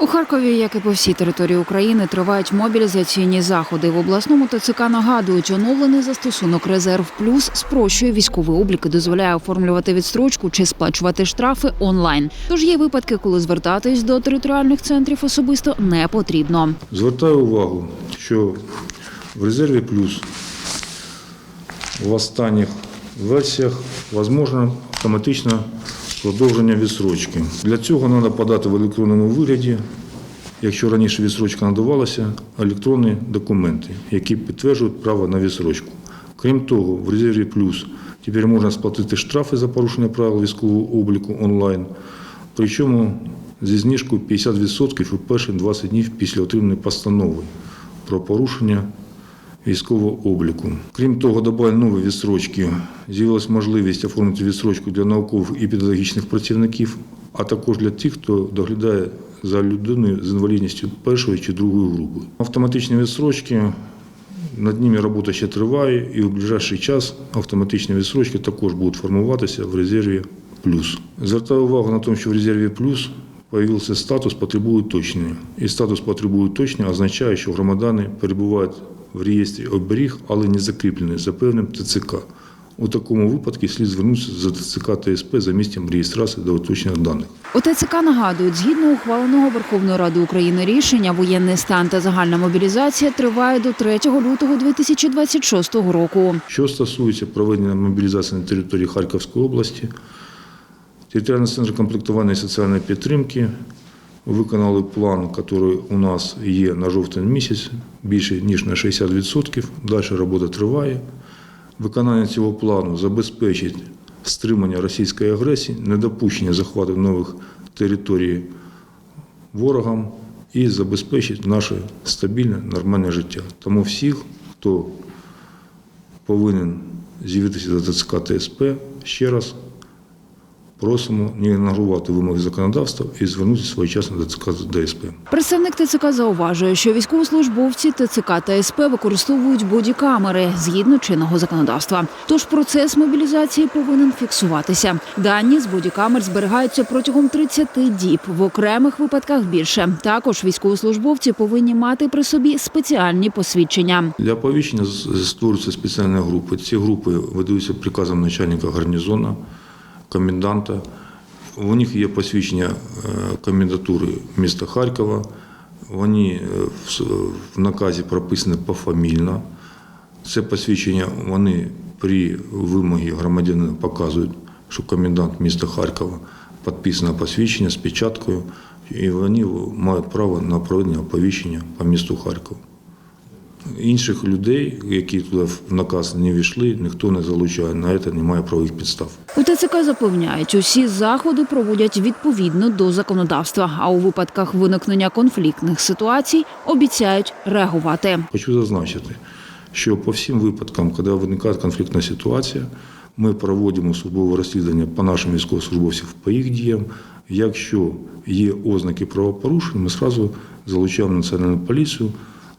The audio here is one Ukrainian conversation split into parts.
У Харкові, як і по всій території України, тривають мобілізаційні заходи. В обласному ТЦК нагадують, оновлений застосунок Резерв Плюс спрощує військовий облік і дозволяє оформлювати відстрочку чи сплачувати штрафи онлайн. Тож є випадки, коли звертатись до територіальних центрів особисто не потрібно. Звертаю увагу, що в резерві плюс в останніх версіях можливо автоматичне продовження відсрочки. Для цього треба подати в електронному вигляді, якщо раніше відсрочка надавалася, електронні документи, які підтверджують право на відсрочку. Крім того, в резерві плюс тепер можна сплатити штрафи за порушення правил військового обліку онлайн, причому зі знижкою 50% у перші 20 днів після отримання постанови про порушення військового обліку. Крім того, додали нові відсрочки. З'явилась можливість оформити відсрочку для наукових і педагогічних працівників, а також для тих, хто доглядає за людиною з інвалідністю першої чи другої групи. Автоматичні відсрочки. Над ними робота ще триває, і в ближайший час автоматичні відсрочки також будуть формуватися в резерві плюс. Звертаю увагу на те, що в резерві плюс появився статус потребує уточнення. І статус потребує уточнення означає, що громадяни перебувають в реєстрі оберіг, але не закріплені за певним ТЦК. У такому випадку слід звернутися за ТЦК ТСП за місцем реєстрації до уточнення даних. У ТЦК нагадують, згідно ухваленого Верховної Ради України рішення, воєнний стан та загальна мобілізація триває до 3 лютого 2026 року. Що стосується проведення мобілізації на території Харківської області, територіальний центр комплектування і соціальної підтримки виконали план, який у нас є на жовтень місяць, більше ніж на 60%. Далі робота триває. Виконання цього плану забезпечить стримання російської агресії, недопущення захвату нових територій ворогам і забезпечить наше стабільне нормальне життя. Тому всіх, хто повинен з'явитися до ТСП, ще раз просимо не ігнорувати вимоги законодавства і звернутися своєчасно до ТЦК ДСП. Представник ТЦК зауважує, що військовослужбовці ТЦК та СП використовують бодікамери згідно чинного законодавства. Тож процес мобілізації повинен фіксуватися. Дані з бодікамер зберігаються протягом 30 діб, в окремих випадках більше. Також військовослужбовці повинні мати при собі спеціальні посвідчення. Для оповіщення з- створюються спеціальні групи. Ці групи видаються приказом начальника гарнізону, коменданта. У них є посвідчення е, комендатури міста Харкова. Вони е, в наказі прописані пофамільно. Це посвідчення вони при вимогі громадянина показують, що комендант міста Харкова підписано посвідчення з печаткою, і вони мають право на проведення оповіщення по місту Харкова. Інших людей, які туди в наказ не війшли, ніхто не залучає. На це немає правових підстав. У ТЦК запевняють, усі заходи проводять відповідно до законодавства. А у випадках виникнення конфліктних ситуацій обіцяють реагувати. Хочу зазначити, що по всім випадкам, коли виникає конфліктна ситуація, ми проводимо службове розслідування по нашим військовослужбовцям по їх діям. Якщо є ознаки правопорушень, ми одразу залучаємо Національну поліцію,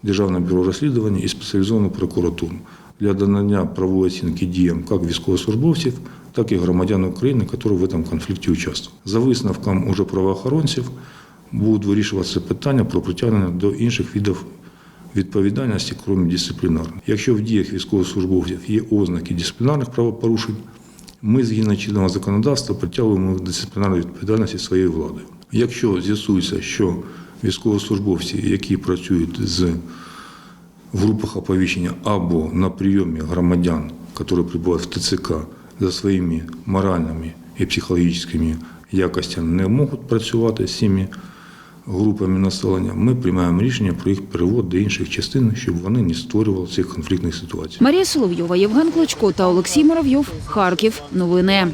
Державне бюро розслідування і спеціалізовану прокуратуру для надання правової оцінки діям як військовослужбовців, так і громадян України, які в цьому конфлікті участвують. За висновком уже правоохоронців будуть вирішуватися питання про притягнення до інших видів відповідальності, крім дисциплінарної. Якщо в діях військовослужбовців є ознаки дисциплінарних правопорушень, ми згідно чинного законодавства притягуємо до дисциплінарної відповідальності своєю владою. Якщо з'ясується, що військовослужбовці, які працюють з в групах оповіщення або на прийомі громадян, які прибувають в ТЦК за своїми моральними і психологічними якостями, не можуть працювати з цими групами населення, ми приймаємо рішення про їх перевод до інших частин, щоб вони не створювали цих конфліктних ситуацій. Марія Соловйова, Євген Клочко та Олексій Муравйов. Харків. Новини.